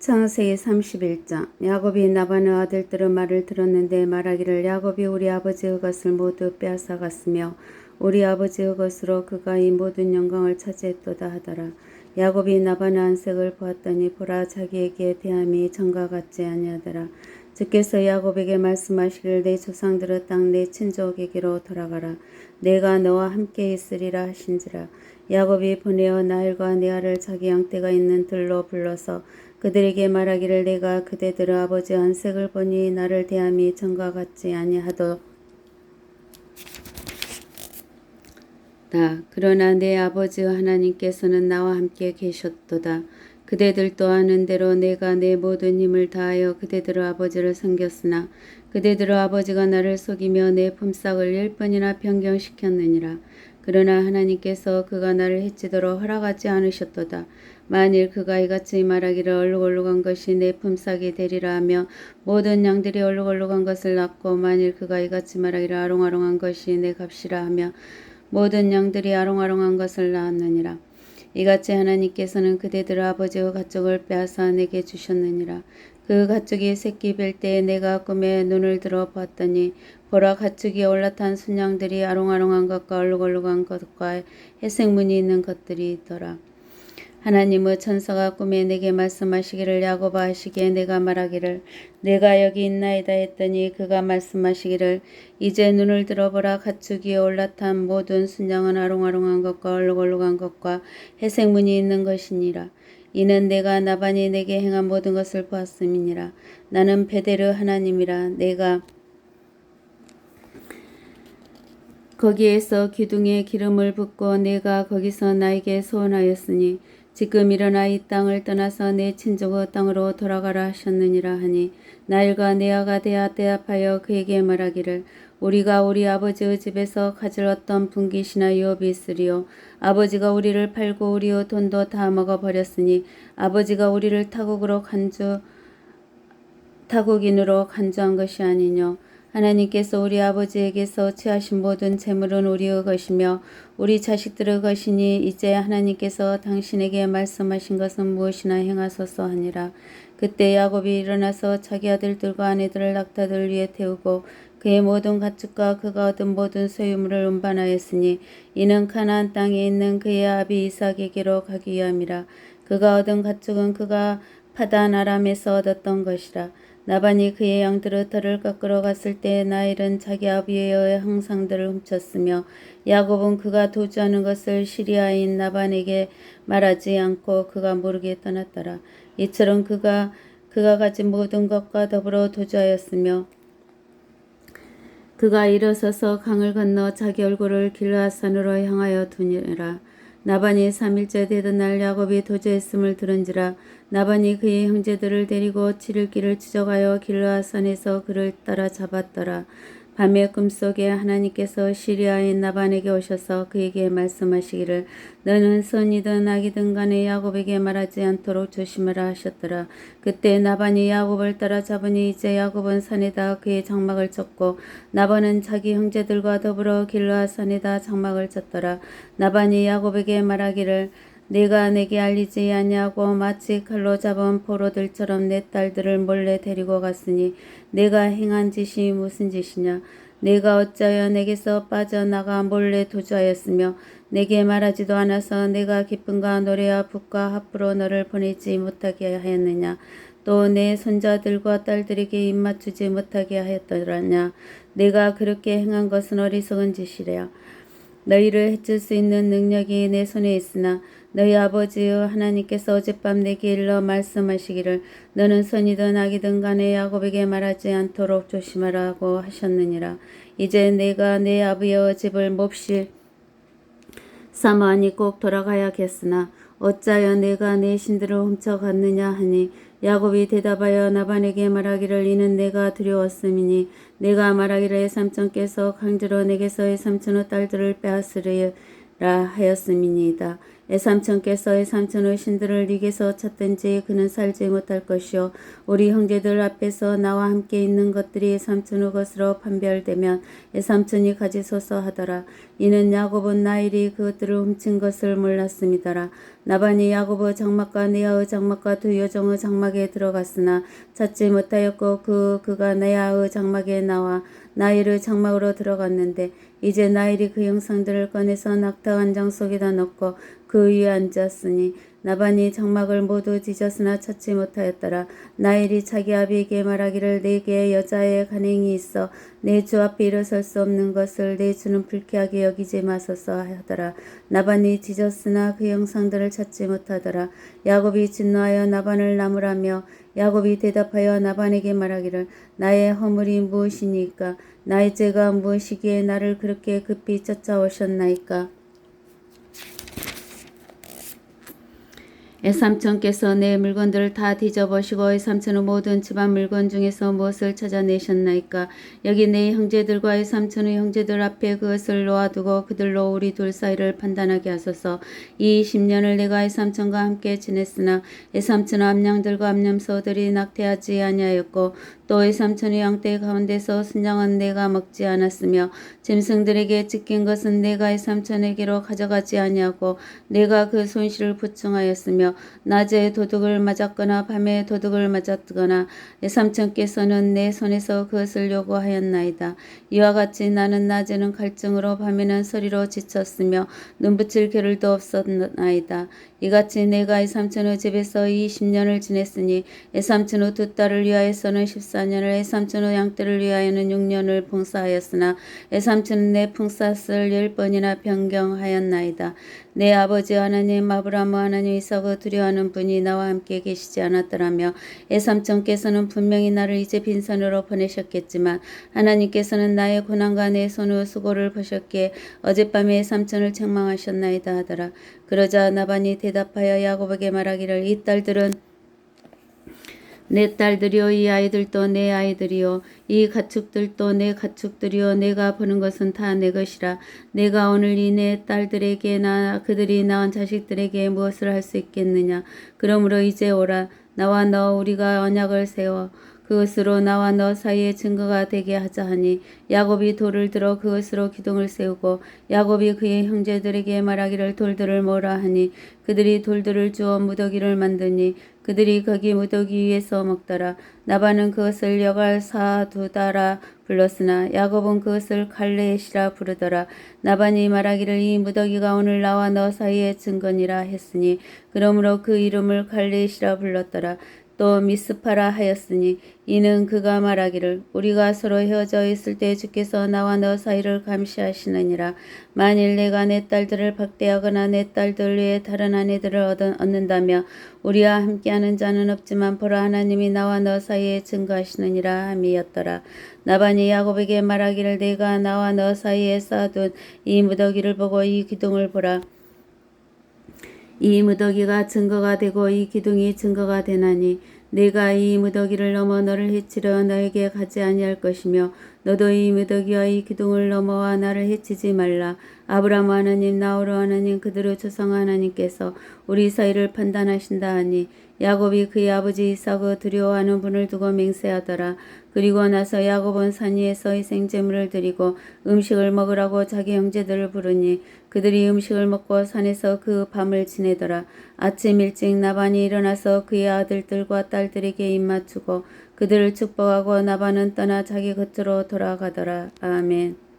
창세기 31장 야곱이 나반의 아들들의 말을 들었는데 말하기를 야곱이 우리 아버지의 것을 모두 빼앗아갔으며 우리 아버지의 것으로 그가 이 모든 영광을 차지했도다 하더라. 야곱이 나반의 안색을 보았더니 보라 자기에게 대함이 전과 같지 아니하더라. 주께서 야곱에게 말씀하시기를 내 조상들의 땅 내 친족에게로 돌아가라. 내가 너와 함께 있으리라 하신지라. 야곱이 보내어 나일과 네아를 자기 양떼가 있는 들로 불러서 그들에게 말하기를 내가 그대들의 아버지 안색을 보니 나를 대함이 전과 같지 아니하도 다 그러나 내 아버지 하나님께서는 나와 함께 계셨도다. 그대들도 아는 대로 내가 내 모든 힘을 다하여 그대들의 아버지를 섬겼으나 그대들의 아버지가 나를 속이며 내 품삯을 열 번이나 변경시켰느니라. 그러나 하나님께서 그가 나를 해치도록 허락하지 않으셨도다. 만일 그 가 이 같이 말하기를 얼룩얼룩한 것이 내 품삯이 되리라 하며 모든 양들이 얼룩얼룩한 것을 낳고 만일 그 가 이 같이 말하기를 아롱아롱한 것이 내 값이라 하며 모든 양들이 아롱아롱한 것을 낳았느니라. 이같이 하나님께서는 그대들 아버지의 가축을 빼앗아 내게 주셨느니라. 그 가축이 새끼 뵐 때에 내가 꿈에 눈을 들어 봤더니 보라 가축이 올라탄 순양들이 아롱아롱한 것과 얼룩얼룩한 것과 회색무늬 있는 것들이 있더라. 하나님의 천사가 꿈에 내게 말씀하시기를 야고바 하시기에 내가 말하기를 내가 여기 있나이다 했더니 그가 말씀하시기를 이제 눈을 들어보라 가축이 올라탄 모든 순양은 아롱아롱한 것과 얼룩얼룩한 것과 회색무늬 있는 것이니라. 이는 내가 나반이 내게 행한 모든 것을 보았음이니라. 나는 베데르 하나님이라 내가 거기에서 기둥에 기름을 붓고 내가 거기서 나에게 소원하였으니 지금 일어나 이 땅을 떠나서 내 친족의 땅으로 돌아가라 하셨느니라 하니 나일과 네아가 대하 대합하여 그에게 말하기를 우리가 우리 아버지의 집에서 가질 어떤 분깃이나 유업이 있으리요. 아버지가 우리를 팔고 우리의 돈도 다 먹어버렸으니 아버지가 우리를 타국으로 간주 타국인으로 간주한 것이 아니뇨 하나님께서 우리 아버지에게서 취하신 모든 재물은 우리의 것이며 우리 자식들의 것이니 이제 하나님께서 당신에게 말씀하신 것은 무엇이나 행하소서 하니라. 그때 야곱이 일어나서 자기 아들들과 아내들을 낙타들 위에 태우고 그의 모든 가축과 그가 얻은 모든 소유물을 운반하였으니 이는 가나안 땅에 있는 그의 아비 이삭에게로 가기 위함이라. 그가 얻은 가축은 그가 파단 아람에서 얻었던 것이라. 나반이 그의 양들의 털을 깎으러 갔을 때 나일은 자기 아비의 항상들을 훔쳤으며 야곱은 그가 도주하는 것을 시리아인 나반에게 말하지 않고 그가 모르게 떠났더라. 이처럼 그가 그가 가진 모든 것과 더불어 도주하였으며 그가 일어서서 강을 건너 자기 얼굴을 길라산으로 향하여 두니라. 나반이 3일째 되던 날 야곱이 도주했음을 들은지라 나반이 그의 형제들을 데리고 치를 길을 추적하여 길라산에서 그를 따라 잡았더라. 밤의 꿈속에 하나님께서 시리아인 나반에게 오셔서 그에게 말씀하시기를 너는 선이든 악이든 간에 야곱에게 말하지 않도록 조심하라 하셨더라. 그때 나반이 야곱을 따라잡으니 이제 야곱은 산에다 그의 장막을 쳤고 나반은 자기 형제들과 더불어 길라 산에다 장막을 쳤더라. 나반이 야곱에게 말하기를 내가 내게 알리지 아니하고 마치 칼로 잡은 포로들처럼 내 딸들을 몰래 데리고 갔으니 내가 행한 짓이 무슨 짓이냐? 내가 어찌하여 내게서 빠져나가 몰래 도주하였으며 내게 말하지도 않아서 내가 기쁨과 노래와 북과 합부로 너를 보내지 못하게 하였느냐? 또 내 손자들과 딸들에게 입맞추지 못하게 하였더라냐? 내가 그렇게 행한 것은 어리석은 짓이랴. 너희를 해칠 수 있는 능력이 내 손에 있으나 너희 아버지여 하나님께서 어젯밤 내게 일러 말씀하시기를 너는 선이든 악이든 간에 야곱에게 말하지 않도록 조심하라고 하셨느니라. 이제 내가 내 아버지의 집을 몹시 사마니 꼭 돌아가야겠으나 어찌하여 내가 내 신들을 훔쳐갔느냐 하니 야곱이 대답하여 나반에게 말하기를 이는 내가 두려웠음이니 내가 말하기를 삼촌께서 강제로 내게서 삼촌의 딸들을 빼앗으리라 하였음이니이다. 애삼천께서 애삼천의 신들을 네게서 찾든지 그는 살지 못할 것이요. 우리 형제들 앞에서 나와 함께 있는 것들이 애삼천의 것으로 판별되면 애삼천이 가지소서 하더라. 이는 야곱은 나일이 그것들을 훔친 것을 몰랐음이더라. 나반이 야곱의 장막과 네아의 장막과 두 여종의 장막에 들어갔으나 찾지 못하였고 그 그가 네아의 장막에 나와 나일의 장막으로 들어갔는데 이제 나일이 그 형상들을 꺼내서 낙타 한 장 속에다 넣고 그 위에 앉았으니 나반이 장막을 모두 뒤졌으나 찾지 못하였더라. 나일이 자기 아비에게 말하기를 내게 여자의 간행이 있어 내 주 앞에 일어설 수 없는 것을 내 주는 불쾌하게 여기지 마소서 하더라. 나반이 뒤졌으나 그 형상들을 찾지 못하더라. 야곱이 진노하여 나반을 나무라며 야곱이 대답하여 나반에게 말하기를 나의 허물이 무엇이니까 나의 죄가 무엇이기에 나를 그렇게 급히 쫓아오셨나이까 애삼천께서 내 물건들을 다 뒤져보시고 애삼천의 모든 집안 물건 중에서 무엇을 찾아내셨나이까? 여기 내 형제들과 애삼천의 형제들 앞에 그것을 놓아두고 그들로 우리 둘 사이를 판단하게 하소서. 이 10년을 내가 애삼천과 함께 지냈으나 애삼천의 암양들과 암염소들이 낙태하지 아니하였고 또 애삼천의 양떼 가운데서 순장은 내가 먹지 않았으며 짐승들에게 찢긴 것은 내가 애삼천에게로 가져가지 아니하고 내가 그 손실을 보충하였으며 낮에 도둑을 맞았거나 밤에 도둑을 맞았거나 삼천께서는 내 손에서 그것을 요구하였나이다. 이와 같이 나는 낮에는 갈증으로 밤에는 서리로 지쳤으며 눈붙일 겨를도 없었나이다. 이같이 내가 이삼천의 집에서 20년을 지냈으니 이삼천의 두 딸을 위하여서는 14년을 이삼천의 양떼를 위하여는 6년을 봉사하였으나 이삼천은 내 풍사을 열 번이나 변경하였나이다. 내 아버지 하나님 아브라함 하나님 이삭을 두려워하는 분이 나와 함께 계시지 않았더라며 애삼천께서는 분명히 나를 이제 빈손으로 보내셨겠지만 하나님께서는 나의 고난과 내 손의 수고를 보셨기에 어젯밤에 애삼천을 책망하셨나이다 하더라. 그러자 나반이 대답하여 야곱에게 말하기를 이 딸들은 내 딸들이요 이 아이들도 내 아이들이요 이 가축들도 내 가축들이요 내가 보는 것은 다 내 것이라. 내가 오늘 이 내 딸들에게 나 그들이 낳은 자식들에게 무엇을 할 수 있겠느냐? 그러므로 이제 오라. 나와 너 우리가 언약을 세워 그것으로 나와 너 사이에 증거가 되게 하자 하니 야곱이 돌을 들어 그것으로 기둥을 세우고 야곱이 그의 형제들에게 말하기를 돌들을 모라 하니 그들이 돌들을 주어 무더기를 만드니 그들이 거기 무더기 위에서 먹더라. 나바는 그것을 여갈 사두다라 불렀으나 야곱은 그것을 갈레시라 부르더라. 나반이 말하기를 이 무더기가 오늘 나와 너 사이의 증거니라 했으니 그러므로 그 이름을 갈레시라 불렀더라 또 미스파라 하였으니 이는 그가 말하기를 우리가 서로 헤어져 있을 때 주께서 나와 너 사이를 감시하시느니라. 만일 내가 내 딸들을 박대하거나 내 딸들 외에 다른 아내들을 얻는다며 우리와 함께하는 자는 없지만 보라 하나님이 나와 너 사이에 증거하시느니라 함이었더라. 나반이 야곱에게 말하기를 내가 나와 너 사이에 쌓아둔 이 무더기를 보고 이 기둥을 보라 이 무더기가 증거가 되고 이 기둥이 증거가 되나니 내가 이 무더기를 넘어 너를 해치려 너에게 가지 아니할 것이며 너도 이 무더기와 이 기둥을 넘어와 나를 해치지 말라. 아브라함 하나님 나오로 하나님 그들의 조상 하나님께서 우리 사이를 판단하신다 하니 야곱이 그의 아버지 이삭을 두려워하는 분을 두고 맹세하더라. 그리고 나서 야곱은 산 위에서 희생제물을 드리고 음식을 먹으라고 자기 형제들을 부르니 그들이 음식을 먹고 산에서 그 밤을 지내더라. 아침 일찍 나반이 일어나서 그의 아들들과 딸들에게 입맞추고 그들을 축복하고 나반은 떠나 자기 겉으로 돌아가더라. 아멘.